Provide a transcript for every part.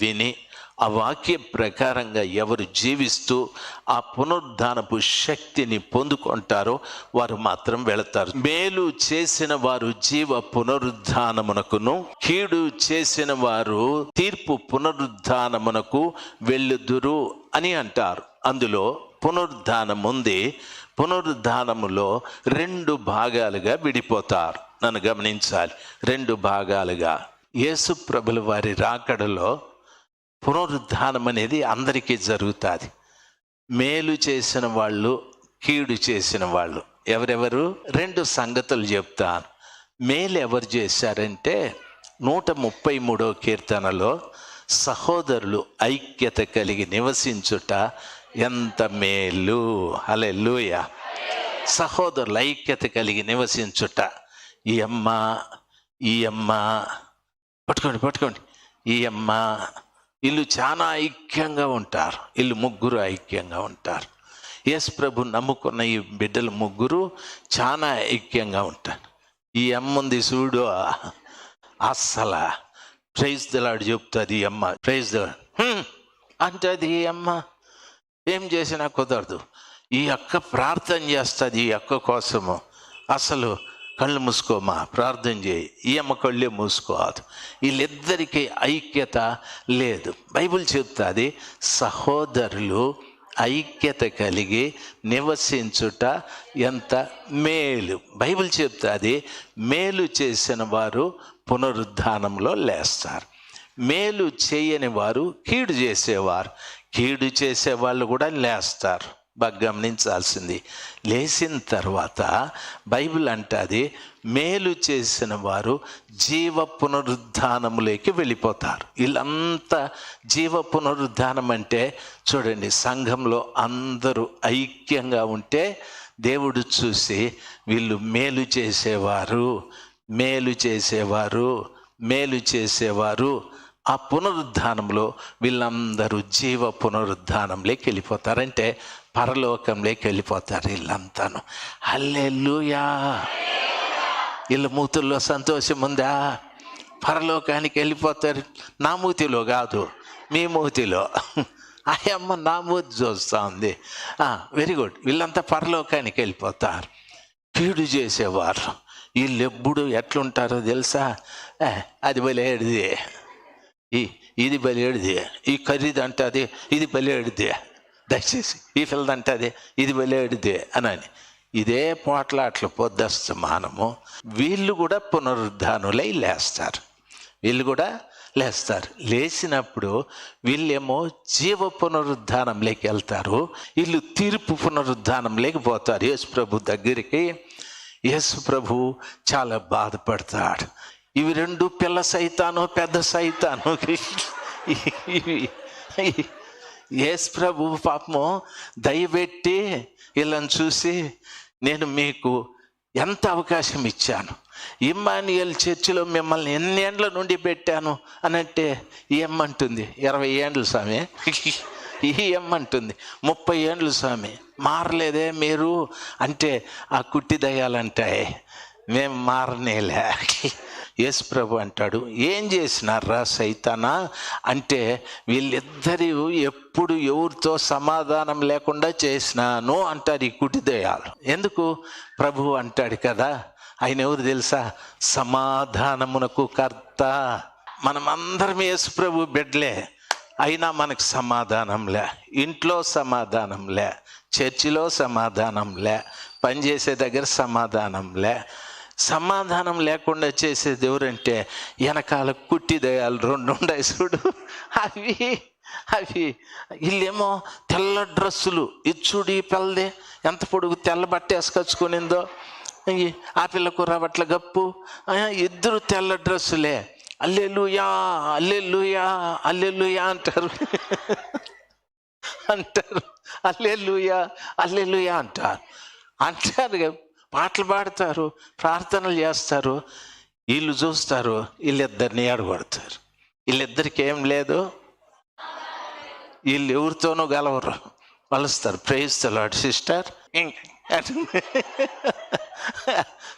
విని ఆ వాక్య ప్రకారంగా ఎవరు జీవిస్తూ ఆ పునరుద్ధానపు శక్తిని పొందుకుంటారో వారు మాత్రం వెళతారు. మేలు చేసిన వారు జీవ పునరుద్ధానమునకును కీడు చేసిన వారు తీర్పు పునరుద్ధానమునకు వెళ్ళుదురు అని అంటారు. అందులో పునరుద్ధానం ఉంది. పునరుద్ధానములో రెండు భాగాలుగా విడిపోతారు. నన్ను గమనించాలి. రెండు భాగాలుగా. యేసు ప్రభుల వారి రాకడలో పునరుద్ధానం అనేది అందరికీ జరుగుతుంది. మేలు చేసిన వాళ్ళు కీడు చేసిన వాళ్ళు. ఎవరెవరు? రెండు సంగతులు చెప్తాను. మేలు ఎవరు చేశారంటే నూట ముప్పై మూడో కీర్తనలో సహోదరులు ఐక్యత కలిగి నివసించుట ఎంత మేలు. అలే సహోదరులు ఐక్యత కలిగి నివసించుట. ఈ అమ్మ ఈ అమ్మ పట్టుకోండి పట్టుకోండి. ఈ అమ్మ వీళ్ళు చాలా ఐక్యంగా ఉంటారు. వీళ్ళు ముగ్గురు ఐక్యంగా ఉంటారు. ఎస్ ప్రభు నమ్ముకున్న ఈ బిడ్డలు ముగ్గురు చాలా ఐక్యంగా ఉంటారు. ఈ అమ్మ ఉంది చూడు అస్సల ప్రైజ్ దలాడు చెప్తుంది ఈ అమ్మ. ప్రైజ్ అంటే అది అమ్మ. ఏం చేసినా కుదరదు. ఈ అక్క ప్రార్థన చేస్తుంది ఈ అక్క కోసము. అసలు కళ్ళు మూసుకోమా? ప్రార్థన చేయి. ఈ అమ్మ కళ్ళే మూసుకోదు. వీళ్ళిద్దరికీ ఐక్యత లేదు. బైబిల్ చెప్తుంది సహోదరులు ఐక్యత కలిగి నివసించుట ఎంత మేలు. బైబిల్ చెప్తుంది మేలు చేసిన వారు పునరుద్ధానంలో లేస్తారు. మేలు చేయని వారు కీడు చేసేవారు. కీడు చేసే వాళ్ళు కూడా లేస్తారు. బాగా గమనించాల్సింది. లేచిన తర్వాత బైబిల్ అంటది మేలు చేసిన వారు జీవ పునరుద్ధానములోకి వెళ్ళిపోతారు. వీళ్ళంతా జీవ పునరుద్ధానం అంటే చూడండి సంఘంలో అందరూ ఐక్యంగా ఉంటే దేవుడు చూసి వీళ్ళు మేలు చేసేవారు మేలు చేసేవారు మేలు చేసేవారు. ఆ పునరుద్ధానంలో వీళ్ళందరూ జీవ పునరుద్ధానంలోకి వెళ్ళిపోతారంటే పరలోకంలోకి వెళ్ళిపోతారు వీళ్ళంతాను. హల్లెలూయా. వీళ్ళ మూతుల్లో సంతోషం ఉందా? పరలోకానికి వెళ్ళిపోతారు. నా మూతిలో కాదు మీ మూతిలో. అమ్మ నా మూతి చూస్తూ ఉంది. వెరీ గుడ్ వీళ్ళంతా పరలోకానికి వెళ్ళిపోతారు. కీడు చేసేవారు. వీళ్ళు ఎప్పుడు ఎట్లుంటారో తెలుసా? అది బలేడిది. ఈ ఇది బలేడిది. ఈ ఖరీదు అంటది ఇది బలేడిది. దయచేసి ఈ పిల్లది అంటది ఇది వెళ్ళేడిదే అని ఇదే పోట్లాట్ల పొద్దస్తమానము వీళ్ళు కూడా పునరుద్ధానులై లేస్తారు. వీళ్ళు కూడా లేస్తారు. లేచినప్పుడు వీళ్ళేమో జీవ పునరుద్ధానంలోకి వెళ్తారు. వీళ్ళు తీర్పు పునరుద్ధానంలోకి పోతారు. యేసు ప్రభు దగ్గరికి యేసు ప్రభు చాలా బాధపడతాడు. ఇవి రెండు పిల్ల సైతాను పెద్ద సైతాను. ఇవి యేసు ప్రభు పాపము దయబెట్టి వీళ్ళని చూసి నేను మీకు ఎంత అవకాశం ఇచ్చాను? ఇమ్మానియల్ చర్చిలో మిమ్మల్ని ఎన్ని ఏండ్ల నుండి పెట్టాను? అని అంటే ఏమంటుంది ఇరవై ఏండ్లు స్వామి. ఈ ఏమంటుంది ముప్పై ఏండ్లు స్వామి. మారలేదే మీరు? అంటే ఆ కుట్టి దయ్యాలంటాయి. మేము మారనేలే. యేసు ప్రభు అంటాడు ఏం చేసినారా సైతానా? అంటే వీళ్ళిద్దరూ ఎప్పుడు ఎవరితో సమాధానం లేకుండా చేసినాను అంటారు ఈ కుటిదయాలు ఎందుకు? ప్రభు అంటాడు కదా ఆయన ఎవరు తెలుసా? సమాధానమునకు కర్త. మనమందరం యేసు ప్రభు బిడ్డలే అయినా మనకు సమాధానంలే ఇంట్లో సమాధానంలే చర్చిలో సమాధానంలే పనిచేసే దగ్గర సమాధానంలే సమాధానం లేకుండా చేసేది ఎవరంటే వెనకాల కుట్టి దయాలు రెండు ఉన్నాయి చూడు. అవి అవి. వీళ్ళేమో తెల్ల డ్రెస్సులు. ఇచ్చుడి ఈ ఎంత పొడుగు తెల్ల బట్ట వేసుకొచ్చుకునిందో. ఈ ఆ పిల్ల కుర్రబట్ల గప్పు. ఇద్దరు తెల్ల డ్రెస్సులే. అల్లెలుయా అల్లెలుయా అల్లెలుయా అంటారు. అంటారు. అల్లెలుయా అల్లెలుయా అంటారు. అంటారు పాటలు పాడతారు ప్రార్థనలు చేస్తారు వీళ్ళు చూస్తారు వీళ్ళిద్దరిని ఏడగొడతారు. వీళ్ళిద్దరికి ఏం లేదు. వీళ్ళు ఎవరితోనూ గలవరు. కలుస్తారు. ప్రేయిస్తారు సిస్టర్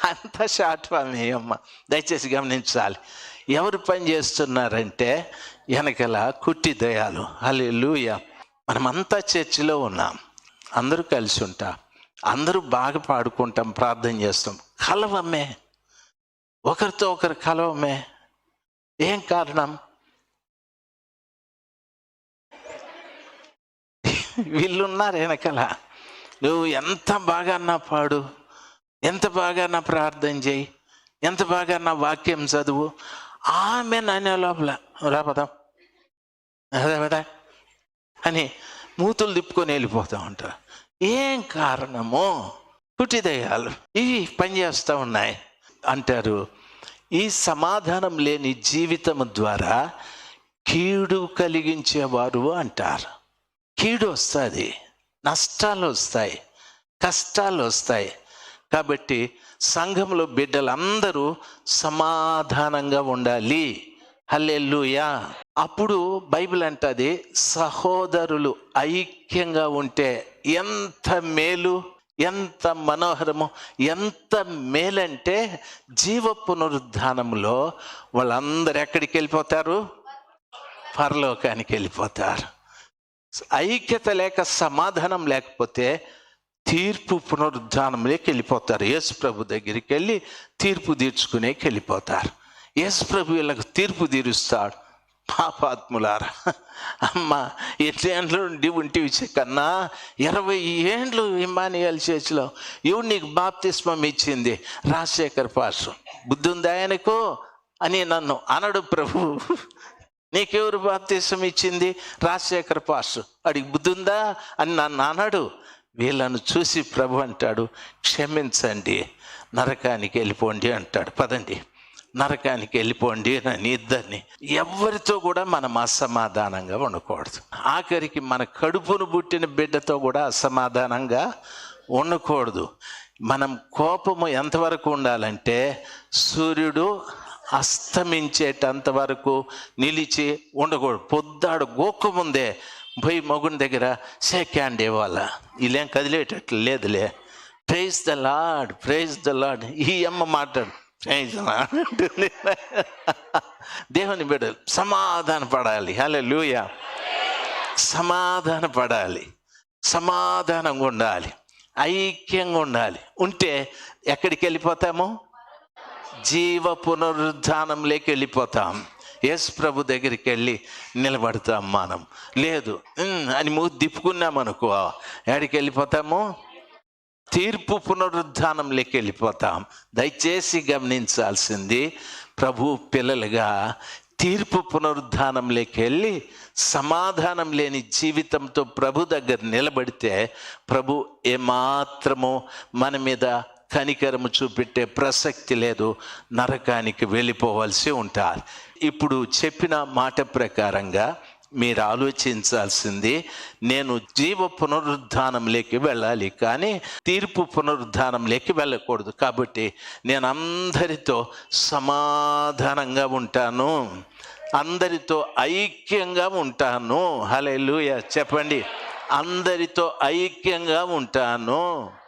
అంత షార్ట్ ఫామ్ అమ్మ. దయచేసి గమనించాలి. ఎవరు పని చేస్తున్నారంటే వెనకల కుట్టి దయాలు. అల్లు లూయ మనమంతా చర్చిలో ఉన్నాం. అందరూ కలిసి ఉంటాం. అందరూ బాగా పాడుకుంటాం ప్రార్థన చేస్తాం. కలవమ్మే. ఒకరితో ఒకరు కలవమే ఏం కారణం? వీళ్ళున్నారు వెనకల. నువ్వు ఎంత బాగా నా పాడు ఎంత బాగా నా ప్రార్థన చేయి ఎంత బాగా నా వాక్యం చదువు. ఆమె నానే లోపల రాపదాం అదే కదా అని మూతులు తిప్పుకొని వెళ్ళిపోతూ ఉంటారు. ఏం కారణమో పుట్టిదయ్యాలు ఇవి పనిచేస్తూ ఉన్నాయి. అంటారు ఈ సమాధానం లేని జీవితం ద్వారా కీడు కలిగించేవారు అంటారు. కీడు వస్తుంది నష్టాలు వస్తాయి కష్టాలు వస్తాయి. కాబట్టి సంఘంలో బిడ్డలందరూ సమాధానంగా ఉండాలి. హల్లెల్లుయా అప్పుడు బైబిల్ అంటది సహోదరులు ఐక్యంగా ఉంటే ఎంత మేలు ఎంత మనోహరము ఎంత మేలంటే జీవ పునరుద్ధానంలో వాళ్ళందరూ ఎక్కడికి వెళ్ళిపోతారు? పరలోకానికి వెళ్ళిపోతారు ఐక్యత లేక సమాధానం లేకపోతే తీర్పు పునరుద్ధానంలోకి వెళ్ళిపోతారు. యేసు ప్రభు దగ్గరికి వెళ్ళి తీర్పు తీర్చుకునేకి వెళ్ళిపోతారు. యేసు ప్రభు వీళ్ళకు తీర్పు తీరుస్తాడు. పాపాత్ములారా. అమ్మ ఎట్లేండ్లు ఉండి ఉంటివి కన్నా? ఇరవై ఏండ్లు ఇమానియల్ చర్చిలో ఇవి నీకు బాప్తిస్మం ఇచ్చింది రాజశేఖర్ పాసు బుద్ధి ఉందా ఆయనకు? అని నన్ను అనడు ప్రభు. నీకెవరు బాప్తిసం ఇచ్చింది? రాజశేఖర్ పాసు అడిగి బుద్ధి ఉందా అని నన్ను అనడు. వీళ్ళను చూసి ప్రభు అంటాడు క్షమించండి నరకానికి వెళ్ళిపోండి అంటాడు. పదండి. నరకానికి వెళ్ళిపోండి అని ఇద్దరిని ఎవరితో కూడా మనం అసమాధానంగా ఉండకూడదు. ఆఖరికి మన కడుపును పుట్టిన బిడ్డతో కూడా అసమాధానంగా ఉండకూడదు. మనం కోపము ఎంతవరకు ఉండాలంటే సూర్యుడు అస్తమించేటంత వరకు నిలిచి ఉండకూడదు. పొద్దాడు గోకముందే పోయి మగుని దగ్గర షేక్ హ్యాండ్ ఇవ్వాలా వీళ్ళేం కదిలేటట్లు లేదులే. Praise the lord praise the lord ఈ అమ్మ మాట్లాడు. అంటుంది. దేవుని బిడ్డలు సమాధాన పడాలి. హలో లూయ సమాధాన పడాలి. సమాధానంగా ఉండాలి. ఐక్యంగా ఉండాలి. ఉంటే ఎక్కడికి వెళ్ళిపోతాము? జీవ పునరుద్ధానంలోకి వెళ్ళిపోతాం. యేసు ప్రభు దగ్గరికి వెళ్ళి నిలబడతాం మనం. లేదు అని మూతి తిప్పుకున్నాం అనుకో ఎక్కడికి వెళ్ళిపోతాము? తీర్పు పునరుద్ధానంలోకి వెళ్ళిపోతాం. దయచేసి గమనించాల్సింది ప్రభు పిల్లలుగా తీర్పు పునరుద్ధానంలోకి వెళ్ళి సమాధానం లేని జీవితంతో ప్రభు దగ్గర నిలబడితే ప్రభు ఏమాత్రము మన మీద కనికరము చూపెట్టే ప్రసక్తి లేదు నరకానికి వెళ్ళిపోవలసి ఉంటారు. ఇప్పుడు చెప్పిన మాట ప్రకారంగా మీరు ఆలోచించాల్సింది నేను జీవ పునరుద్ధానంలోకి వెళ్ళాలి కానీ తీర్పు పునరుద్ధానంలోకి వెళ్ళకూడదు. కాబట్టి నేను అందరితో సమాధానంగా ఉంటాను. అందరితో ఐక్యంగా ఉంటాను. హలే చెప్పండి. అందరితో ఐక్యంగా ఉంటాను.